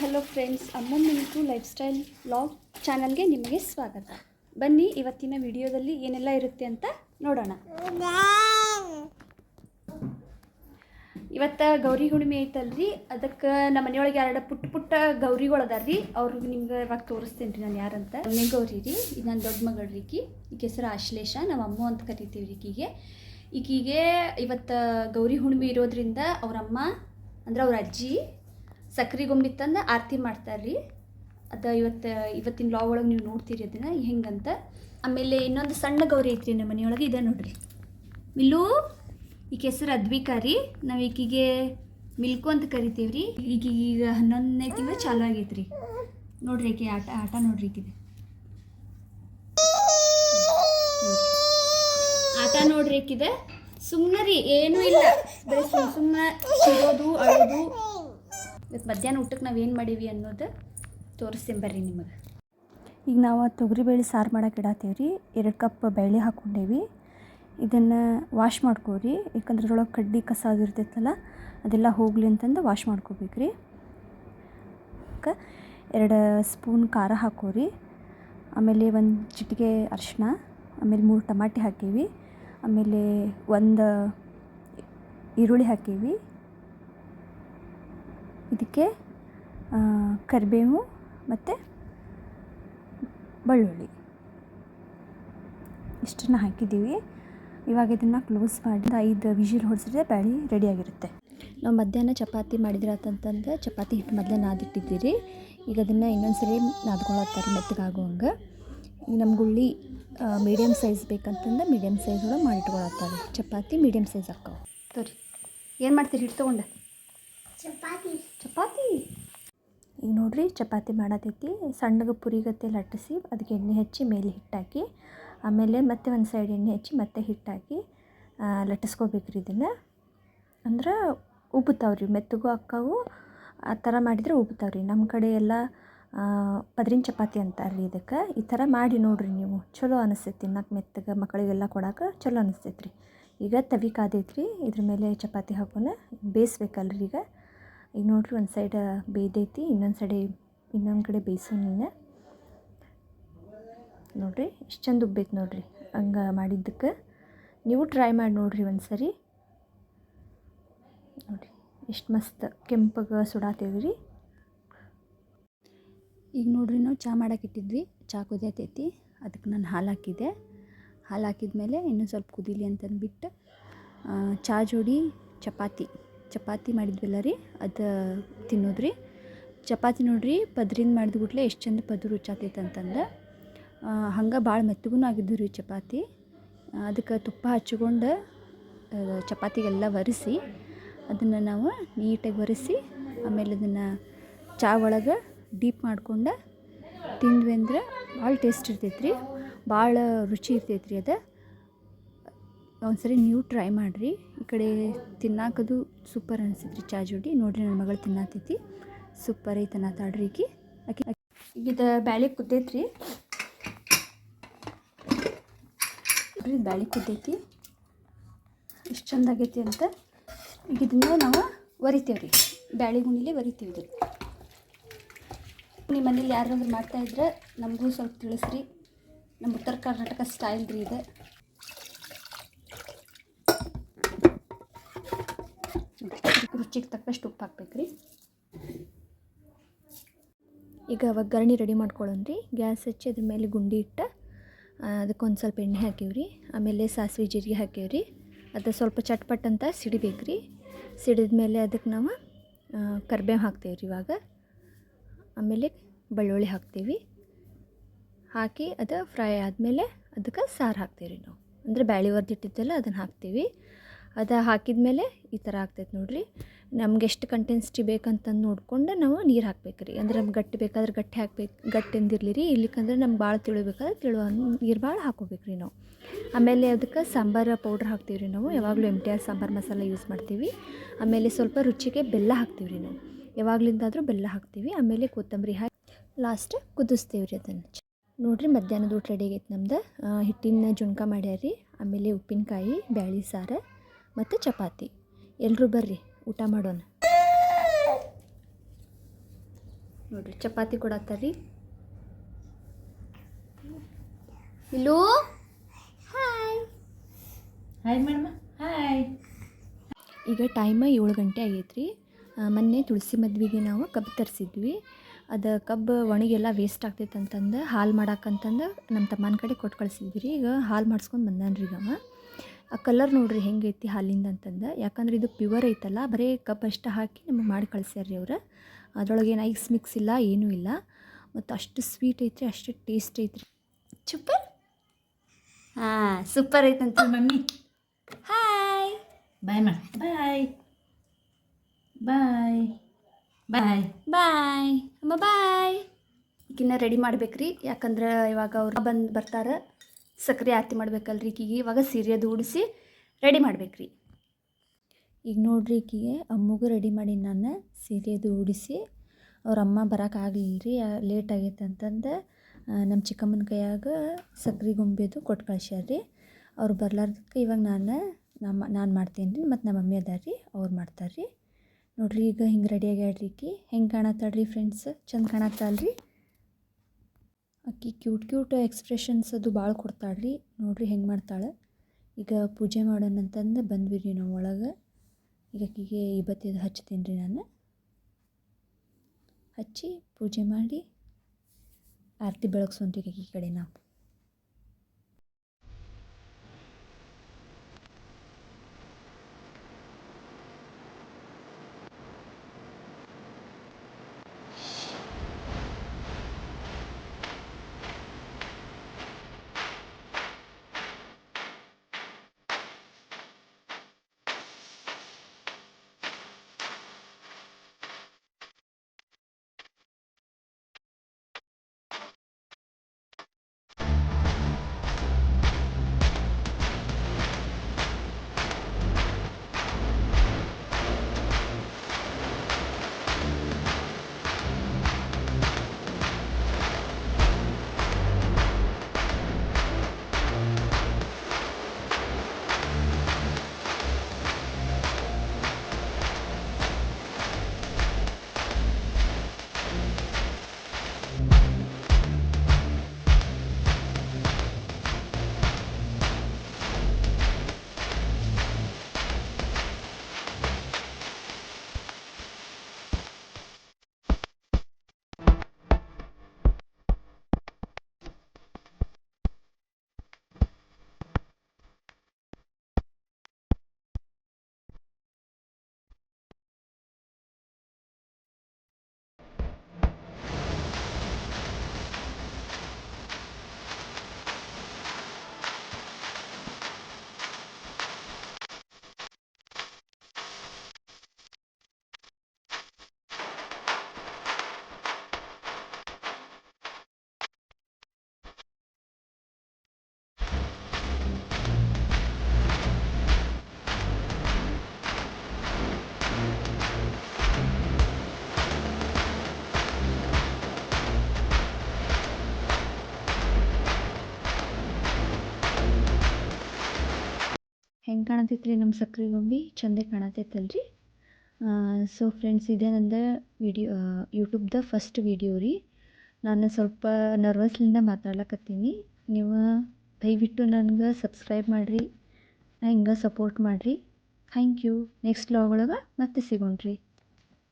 Hello friends, Amma milk lifestyle vlog ಚಾನಲ್ಗೆ ನಿಮಗೆ ಸ್ವಾಗತ. ಬನ್ನಿ, ಇವತ್ತಿನ ವಿಡಿಯೋದಲ್ಲಿ ಏನೆಲ್ಲ ಇರುತ್ತೆ ಅಂತ ನೋಡೋಣ. ಇವತ್ತು ಗೌರಿ ಹುಣ್ಣಿಮೆ ಐತಲ್ರಿ? ಅದಕ್ಕೆ ನಮ್ಮ ಮನೆಯೊಳಗೆ ಎರಡು ಪುಟ್ಟ ಪುಟ್ಟ ಗೌರಿಗಳು ರೀ ಅವ್ರಿಗೆ ನಿಮ್ಗೆ ಇವಾಗ ತೋರಿಸ್ತೀನಿ ರೀ ನಾನು ಯಾರಂತ. ಮನೆ ಗೌರಿ ರೀ ಇದು ನನ್ನ ದೊಡ್ಡ ಮಗಳು ರೀ ಈಕಿ. ಈಕೆ ಹೆಸರು ಆಶ್ಲೇಷ ನಮ್ಮ ಅಮ್ಮ ಅಂತ ಕರಿತೀವಿ ರೀ ಈಕಿಗೆ. ಈಕಿಗೆ ಇವತ್ತು ಗೌರಿ ಹುಣ್ಣಿಮೆ ಇರೋದ್ರಿಂದ ಅವ್ರಮ್ಮ ಅಂದ್ರೆ ಅವ್ರ ಅಜ್ಜಿ ಸಕ್ರೆ ಗೊಂಬಿ ತಂದು ಆರತಿ ಮಾಡ್ತಾರೆ ರೀ ಅದು ಇವತ್ತು, ಇವತ್ತಿನ ಲಾಗ್ ಒಳಗೆ ನೀವು ನೋಡ್ತೀರಿ ಅದನ್ನು, ಹೆಂಗಂತ. ಆಮೇಲೆ ಇನ್ನೊಂದು ಸಣ್ಣ ಗೌರಿ ಐತ್ರಿ ನಮ್ಮ ಮನೆಯೊಳಗೆ, ಇದೆ ನೋಡ್ರಿ. ಮಿಲ್ಲು, ಈಕೆ ಹೆಸರು ಅದ್ವಿಕಾರಿ ನಾವು ಈಕಿಗೆ ಮಿಲ್ಕು ಅಂತ ಕರಿತೀವಿ ರೀ ಈಗ ಈಗ ಹನ್ನೊಂದನೇ ತಿಂಗಳು ಚಾಲು ಆಗೈತೆ ರೀ ನೋಡ್ರಿ ಈಕೆ ಆಟ ಆಟ ನೋಡ್ರಿ ಈಕಿದೆ. ಆಟ ನೋಡ್ರಿ ಈಕಿದೆ. ಸುಮ್ಮನೆ ರೀ, ಏನೂ ಇಲ್ಲ. ಸುಮ್ಮನೆ ಸಿಗೋದು ಅಳೋದು ಇವತ್ತು ಮಧ್ಯಾಹ್ನ ಊಟಕ್ಕೆ ನಾವು ಏನು ಮಾಡೀವಿ ಅನ್ನೋದು ತೋರಿಸ್ತೀನಿ ಬರ್ರಿ ನಿಮಗೆ. ಈಗ ನಾವು ತೊಗರಿಬೇಳೆ ಸಾರು ಮಾಡಕ್ಕೆ ಇಡಾತೀವಿ ರೀ ಎರಡು ಕಪ್ ಬೇಳೆ ಹಾಕ್ಕೊಂಡೇವಿ. ಇದನ್ನು ವಾಶ್ ಮಾಡ್ಕೋರಿ. ಯಾಕಂದ್ರೆ ಅದ್ರೊಳಗೆ ಕಡ್ಡಿ ಕಸ ಅದು ಇರ್ತೈತಲ್ಲ, ಅದೆಲ್ಲ ಹೋಗಲಿ ಅಂತಂದು ವಾಶ್ ಮಾಡ್ಕೋಬೇಕು ರೀ ಎರಡು ಸ್ಪೂನ್ ಖಾರ ಹಾಕೋರಿ. ಆಮೇಲೆ ಒಂದು ಚಿಟಿಕೆ ಅರಿಶಿನ ಆಮೇಲೆ ಮೂರು ಟಮಾಟಿ ಹಾಕೀವಿ. ಆಮೇಲೆ ಒಂದು ಈರುಳ್ಳಿ ಹಾಕೀವಿ. ಇದಕ್ಕೆ ಕರಿಬೇವು ಮತ್ತು ಬೆಳ್ಳುಳ್ಳಿ. ಇಷ್ಟನ್ನು ಹಾಕಿದ್ದೀವಿ. ಇವಾಗ ಇದನ್ನು ಕ್ಲೋಸ್ ಮಾಡಿ ಐದು ವಿಜಿಲ್ ಹೊಡೆಸಿದ್ರೆ ಬ್ಯಾಳಿ ರೆಡಿಯಾಗಿರುತ್ತೆ ನಾವು ಮಧ್ಯಾಹ್ನ ಚಪಾತಿ ಮಾಡಿದ್ರೆ ಅಂತಂತಂದ್ರೆ ಚಪಾತಿ ಹಿಟ್ಟು ಮೊದಲೇ ನಾದಿಟ್ಟಿದ್ದೀರಿ. ಈಗ ಅದನ್ನು ಇನ್ನೊಂದ್ಸರಿ ನಾದ್ಕೊಳತ್ತಾರೆ ಮೆತ್ತಗಾಗುವಂಗೆ. ಈಗ ನಮ್ಗೆ ಉಳ್ಳಿ ಮೀಡಿಯಮ್ ಸೈಜ್ ಬೇಕಂತಂದ್ರೆ ಮೀಡಿಯಮ್ ಸೈಜ್ ಒಳಗೆ ಮಾಡಿಟ್ಕೊಳತ್ತಾರೆ ಚಪಾತಿ ಮೀಡಿಯಮ್ ಸೈಜ್ ಹಾಕವು ತೋರಿ ಏನು ಮಾಡ್ತೀರಿ ಹಿಟ್ಟು ತೊಗೊಂಡು? ಚಪಾತಿ. ಚಪಾತಿ. ಈಗ ನೋಡ್ರಿ ಚಪಾತಿ ಮಾಡತೈತಿ. ಸಣ್ಣಗೆ ಪುರಿಗತ್ತೆ ಲಟ್ಟಿಸಿ ಅದಕ್ಕೆ ಎಣ್ಣೆ ಹಚ್ಚಿ ಮೇಲೆ ಹಿಟ್ಟಾಕಿ, ಆಮೇಲೆ ಮತ್ತೆ ಒಂದು ಸೈಡ್ ಎಣ್ಣೆ ಹಚ್ಚಿ ಮತ್ತೆ ಹಿಟ್ಟಾಕಿ ಲಟ್ಟಿಸ್ಕೋಬೇಕ್ರಿ ಇದನ್ನು. ಅಂದ್ರೆ ಉಬ್ಬುತ್ತಾವ್ರಿ ಮೆತ್ತಗೂ ಅಕ್ಕವು, ಆ ಥರ ಮಾಡಿದರೆ ಉಬ್ಬುತ್ತಾವ್ರಿ ನಮ್ಮ ಕಡೆ ಎಲ್ಲ ಪದ್ರಿನ ಚಪಾತಿ ಅಂತಾರ್ರಿ ಇದಕ್ಕೆ. ಈ ಥರ ಮಾಡಿ ನೋಡ್ರಿ ನೀವು. ಚಲೋ ಅನಿಸ್ತೈತಿ ತಿನ್ನಕ್ಕೆ ಮೆತ್ತಗೆ ಮಕ್ಕಳಿಗೆಲ್ಲ ಕೊಡೋಕೆ ಚಲೋ ಅನಿಸ್ತೈತಿ ರೀ ಈಗ ತವಿ ಕಾದೈತ್ರಿ. ಇದ್ರ ಮೇಲೆ ಚಪಾತಿ ಹಾಕೊಂಡು ಬೇಯಿಸ್ಬೇಕಲ್ರಿ ಈಗ. ಈಗ ನೋಡ್ರಿ ಒಂದು ಸೈಡ್ ಬೇಯ್ದೈತಿ ಇನ್ನೊಂದು ಸೈಡ್ ಇನ್ನೊಂದು ಕಡೆ ಬೇಯಿಸೋ ನೀನು ನೋಡಿರಿ, ಎಷ್ಟು ಚಂದ ಉಬ್ಬೈತೆ ನೋಡಿರಿ ಹಂಗೆ ಮಾಡಿದ್ದಕ್ಕೆ. ನೀವು ಟ್ರೈ ಮಾಡಿ ನೋಡಿರಿ ಒಂದು ಸರಿ ನೋಡಿರಿ, ಎಷ್ಟು ಮಸ್ತ್ ಕೆಂಪಗೆ ಸುಡಾತೀವಿ ರೀ ಈಗ ನೋಡ್ರಿ, ನಾವು ಚಹಾ ಮಾಡಕ್ಕೆ ಇಟ್ಟಿದ್ವಿ ಚಹಾ ಕುದಿಯತೈತಿ ಅದಕ್ಕೆ ನಾನು ಹಾಲು ಹಾಕಿದೆ ಹಾಲು ಹಾಕಿದ ಮೇಲೆ ಇನ್ನೂ ಸ್ವಲ್ಪ ಕುದೀಲಿ ಅಂತಂದ್ಬಿಟ್ಟು ಚಾ ಜೋಡಿ ಚಪಾತಿ. ಚಪಾತಿ ಮಾಡಿದ್ವಲ್ಲ ರೀ, ಅದು ತಿನ್ನೋದು ರೀ ಚಪಾತಿ ನೋಡ್ರಿ ಪದ್ರಿಂದ ಮಾಡಿದ್ಬಿಟ್ಲೆ ಎಷ್ಟು ಚಂದ ಪದ್ರ ರುಚಾತೈತೆ ಹಂಗೆ ಭಾಳ ಮೆತ್ತಗೂ ಆಗಿದ್ದು ರೀ ಚಪಾತಿ. ಅದಕ್ಕೆ ತುಪ್ಪ ಹಚ್ಕೊಂಡು ಚಪಾತಿಗೆಲ್ಲ ಒರೆಸಿ, ಅದನ್ನು ನಾವು ನೀಟಾಗಿ ಒರೆಸಿ, ಆಮೇಲೆ ಅದನ್ನು ಚಾ ಒಳಗೆ ಡೀಪ್ ಮಾಡ್ಕೊಂಡು ತಿಂದ್ವಿ ಅಂದ್ರೆ ಭಾಳ ಟೇಸ್ಟ್ ಇರ್ತೈತೆ ರೀ ಭಾಳ ರುಚಿ ಇರ್ತೈತೆ ರೀ ಅದು. ಒಂದ್ಸರಿ ನೀವು ಟ್ರೈ ಮಾಡಿರಿ, ಈ ಕಡೆ ತಿನ್ನಾಕದು ಸೂಪರ್ ಅನಿಸ್ತೈತಿ ಚಾ ಜೋಡಿ. ನೋಡ್ರಿ ನನ್ನ ಮಗಳು ತಿನ್ನತೈತಿ. ಸೂಪರ್ ಐತೆ ಅನ್ನತಾಡ್ರಿ ಈಕಿ. ಆಕಿ ಇದು ಬ್ಯಾಳಿ ಕುದ್ದೈತ್ರಿ. ಬ್ಯಾಳಿ ಬ್ಯಾಳೆ ಕುದ್ದೈತಿ. ಎಷ್ಟು ಚಂದ ಆಗೈತಿ ಅಂತ. ಈಗ ಇದನ್ನ ನಾವು ಒರಿತೇವೆ ರೀ ಬ್ಯಾಳಿ ಗುಂಡಿಲಿ ಒರಿತೀವಿ ಇದು ನಿಮ್ಮ ಮನೇಲಿ ಯಾರಾದ್ರೂ ಮಾಡ್ತಾಯಿದ್ರೆ ನಮಗೂ ಸ್ವಲ್ಪ ತಿಳಿಸ್ರಿ. ನಮ್ಮ ಉತ್ತರ ಕರ್ನಾಟಕ ಸ್ಟೈಲ್ ರೀ ಇದು. ರುಚಿಗೆ ತಕ್ಕಷ್ಟು ಉಪ್ಪು ಹಾಕ್ಬೇಕು ರೀ ಈಗ ಒಗ್ಗರಣೆ ರೆಡಿ ಮಾಡ್ಕೊಳ್ಳೋಣ ರೀ ಗ್ಯಾಸ್ ಹಚ್ಚಿ ಅದ್ರ ಮೇಲೆ ಗುಂಡಿ ಇಟ್ಟು ಅದಕ್ಕೊಂದು ಸ್ವಲ್ಪ ಎಣ್ಣೆ ಹಾಕೀವಿ ರೀ ಆಮೇಲೆ ಸಾಸಿವೆ ಜೀರಿಗೆ ಹಾಕೀವಿ ರೀ ಅದು ಸ್ವಲ್ಪ ಚಟ್ಪಟ್ ಅಂತ ಸಿಡಿಬೇಕು ರೀ ಸಿಡಿದ ಮೇಲೆ ಅದಕ್ಕೆ ನಾವು ಕರ್ಬೇವು ಹಾಕ್ತೇವೆ ರೀ ಇವಾಗ. ಆಮೇಲೆ ಬೆಳ್ಳುಳ್ಳಿ ಹಾಕ್ತೀವಿ. ಹಾಕಿ ಅದು ಫ್ರೈ ಆದಮೇಲೆ ಅದಕ್ಕೆ ಸಾರು ಹಾಕ್ತೀವಿ ರೀ ನಾವು. ಅಂದರೆ ಬ್ಯಾಳಿ ಒರ್ದಿಟ್ಟಿದ್ದೆಲ್ಲ ಅದನ್ನು ಹಾಕ್ತೀವಿ. ಅದು ಹಾಕಿದ ಮೇಲೆ ಈ ಥರ ಆಗ್ತೈತೆ ನೋಡ್ರಿ. ನಮ್ಗೆ ಎಷ್ಟು ಕಂಟೆನ್ಸಿಟಿ ಬೇಕಂತಂದು ನೋಡ್ಕೊಂಡು ನಾವು ನೀರು ಹಾಕ್ಬೇಕು ರೀ. ಅಂದ್ರೆ ನಮ್ಗೆ ಗಟ್ಟಿ ಬೇಕಾದ್ರೆ ಗಟ್ಟಿ ಹಾಕ್ಬೇಕು, ಗಟ್ಟಿ ಅಂದಿರಲಿ ರೀ. ಇಲ್ಲಿಕಂದ್ರೆ ನಮ್ಗೆ ಭಾಳ ತಿಳಿಬೇಕಾದ್ರೆ ತಿಳುವ ನೀರು ಭಾಳ ಹಾಕೋಬೇಕು ರೀ ನಾವು. ಆಮೇಲೆ ಅದಕ್ಕೆ ಸಾಂಬಾರು ಪೌಡ್ರ್ ಹಾಕ್ತೀವಿ ರೀ ನಾವು. ಯಾವಾಗಲೂ M T R sambar masala use ಮಾಡ್ತೀವಿ. ಆಮೇಲೆ ಸ್ವಲ್ಪ ರುಚಿಗೆ ಬೆಲ್ಲ ಹಾಕ್ತೀವಿ ರೀ ನಾವು. ಯಾವಾಗಲಿಂದಾದರೂ ಬೆಲ್ಲ ಹಾಕ್ತೀವಿ. ಆಮೇಲೆ ಕೊತ್ತಂಬರಿ ಹಾಕಿ ಲಾಸ್ಟ್ ಕುದಿಸ್ತೀವಿ ರೀ ಅದನ್ನು. ನೋಡಿರಿ ಮಧ್ಯಾಹ್ನದ ಊಟ ರೆಡಿ ಆಗೈತೆ ನಮ್ದು. ಹಿಟ್ಟಿನ ಜುಣ್ಕ ಮಾಡ್ಯಾರಿ ಆಮೇಲೆ ಉಪ್ಪಿನಕಾಯಿ, ಬ್ಯಾಳಿ ಸಾರು ಮತ್ತು ಚಪಾತಿ. ಎಲ್ಲರೂ ಬರ್ರಿ. ಊಟ ಮಾಡೋಣ. ನೋಡ್ರಿ ಚಪಾತಿ ಕೊಡತ್ತಾರ್ರಿ ಇಲ್ಲೂ? Hi hi madam. ಹಾಯ್ ಈಗ ಟೈಮ ಏಳು ಗಂಟೆ ಆಗೈತ್ರಿ. ಮೊನ್ನೆ ತುಳಸಿ ಮದ್ವೆಗೆ ನಾವು ಕಬ್ಬು ತರಿಸಿದ್ವಿ. ಅದು ಕಬ್ಬು ಒಣಗೆಲ್ಲ ವೇಸ್ಟ್ ಆಗ್ತೈತೆ ಅಂತಂದು ಹಾಲು ಮಾಡಾಕಂತಂದು ನಮ್ಮ ತಮ್ಮನ ಕಡೆ ಕೊಟ್ಟು ಕಳಿಸಿದ್ವಿ ರೀ. ಈಗ ಹಾಲು ಮಾಡಿಸ್ಕೊಂಡು ಬಂದಾನ್ರಿ ಈಗ ಅವ ಆ ಕಲರ್ ನೋಡ್ರಿ ಹೆಂಗೈತಿ ಹಾಲಿಂದ ಅಂತಂದು. ಯಾಕಂದ್ರೆ ಇದು ಪ್ಯೂರ್ ಐತಲ್ಲ ಬರೀ ಕಪ್ ಅಷ್ಟು ಹಾಕಿ ನಮಗೆ ಮಾಡಿ ಕಳಿಸ್ಯಾರ್ರಿ ಅವ್ರು. ಅದ್ರೊಳಗೆ ಏನು ಐಸ್ ಮಿಕ್ಸ್ ಇಲ್ಲ ಏನೂ ಇಲ್ಲ. ಮತ್ತು ಅಷ್ಟು ಸ್ವೀಟ್ ಐತ್ರಿ ಅಷ್ಟು ಟೇಸ್ಟ್ ಐತ್ರಿ. ಸೂಪರ್ ಹಾಂ ಸೂಪರ್ ಐತಂತ ಮಮ್ಮಿ. ಹಾಯ್ ಬಾಯ್ ಮಾಡ ಬಾಯ್ ಬಾಯ್ ಬಾಯ್ ಬಾಯ್ ಅಮ್ಮ ಬಾಯ್ ಈಗಿನ್ನ ರೆಡಿ ಮಾಡ್ಬೇಕ್ರಿ. ಯಾಕಂದ್ರೆ ಇವಾಗ ಅವ್ರು ಬಂದು ಬರ್ತಾರೆ. ಸಕ್ರೆ ಆರತಿ ಮಾಡ್ಬೇಕಲ್ರಿ ಈಕಿಗೆ. ಇವಾಗ ಸೀರೆದು ಉಡಿಸಿ ರೆಡಿ ಮಾಡ್ಬೇಕ್ರಿ. ಈಗ ನೋಡ್ರಿ ಈಕಿಗೆ ಅಮ್ಮಗೂ ರೆಡಿ ಮಾಡಿ ನಾನು ಸೀರೆದು ಉಡಿಸಿ ಅವ್ರ ಅಮ್ಮ ಬರೋಕ್ಕಾಗಲಿಲ್ಲ ರೀ ಲೇಟ್ ಆಗೈತೆ ಅಂತಂದು ನಮ್ಮ ಚಿಕ್ಕಮ್ಮನ ಕೈಯಾಗ ಸಕ್ರೆ ಗೊಂಬೆದು ಕೊಟ್ಟು ಕಳ್ಸ್ಯಾರ್ರಿ. ಅವ್ರು ಬರ್ಲಾರ್ದಕ್ಕೆ ಇವಾಗ ನಾನು, ನಮ್ಮ, ನಾನು ಮಾಡ್ತೀನಿ ರೀ ಮತ್ತು ನಮ್ಮ ಮಮ್ಮಿ ಅದಾರ ರೀ ಅವ್ರು ಮಾಡ್ತಾರೆ ರೀ ನೋಡ್ರಿ ಈಗ ಹಿಂಗೆ ರೆಡಿ ಆಗ್ಯಾಡ್ರಿ ಈಕಿ. ಹೆಂಗೆ ಕಾಣತ್ತಾಳ್ರಿ ಫ್ರೆಂಡ್ಸ್ ಚಂದ ಕಾಣತ್ತಲ್ರಿ ಆಕಿ ಕ್ಯೂಟ್ ಕ್ಯೂಟ್ ಎಕ್ಸ್ಪ್ರೆಷನ್ಸ್ ಅದು ಭಾಳ ಕೊಡ್ತಾಳೆ ರೀ ನೋಡಿರಿ ಹೆಂಗೆ ಮಾಡ್ತಾಳೆ. ಈಗ ಪೂಜೆ ಮಾಡೋಣ ಅಂತಂದು ಬಂದ್ವಿ ರೀ ನಾವು ಒಳಗೆ. ಈಗ ಆಕಿಗೆ ಇವತ್ತಿದು ಹಚ್ತೀನಿ ರೀ ನಾನು. ಹಚ್ಚಿ ಪೂಜೆ ಮಾಡಿ ಆರತಿ ಬೆಳಗ್ಸೋನ್ರಿ ಈ ಕಡೆ ನಾವು. ಹೆಂಗೆ ಕಾಣತೈತೆ ರೀ ನಮ್ಮ ಸಕ್ರೆ ಗೊಂಬಿ, ಚಂದ ಕಾಣತೈತಲ್ರಿ. ಸೊ ಫ್ರೆಂಡ್ಸ್ ಇದೇ ನಂದು ವಿಡಿಯೋ ಯೂಟ್ಯೂಬ್ದ ಫಸ್ಟ್ ವಿಡಿಯೋ ರೀ. ನಾನು ಸ್ವಲ್ಪ ನರ್ವಸ್ಲಿಂದ ಮಾತಾಡ್ಲಕತ್ತೀನಿ. ನೀವು ದಯವಿಟ್ಟು ನನಗೆ ಸಬ್ಸ್ಕ್ರೈಬ್ ಮಾಡಿರಿ ಹಿಂಗೆ ಸಪೋರ್ಟ್ ಮಾಡಿರಿ. ಥ್ಯಾಂಕ್ ಯು ನೆಕ್ಸ್ಟ್ ಲಾಗ್ ಒಳಗೆ ಮತ್ತೆ ಸಿಗೋಣ್ರಿ.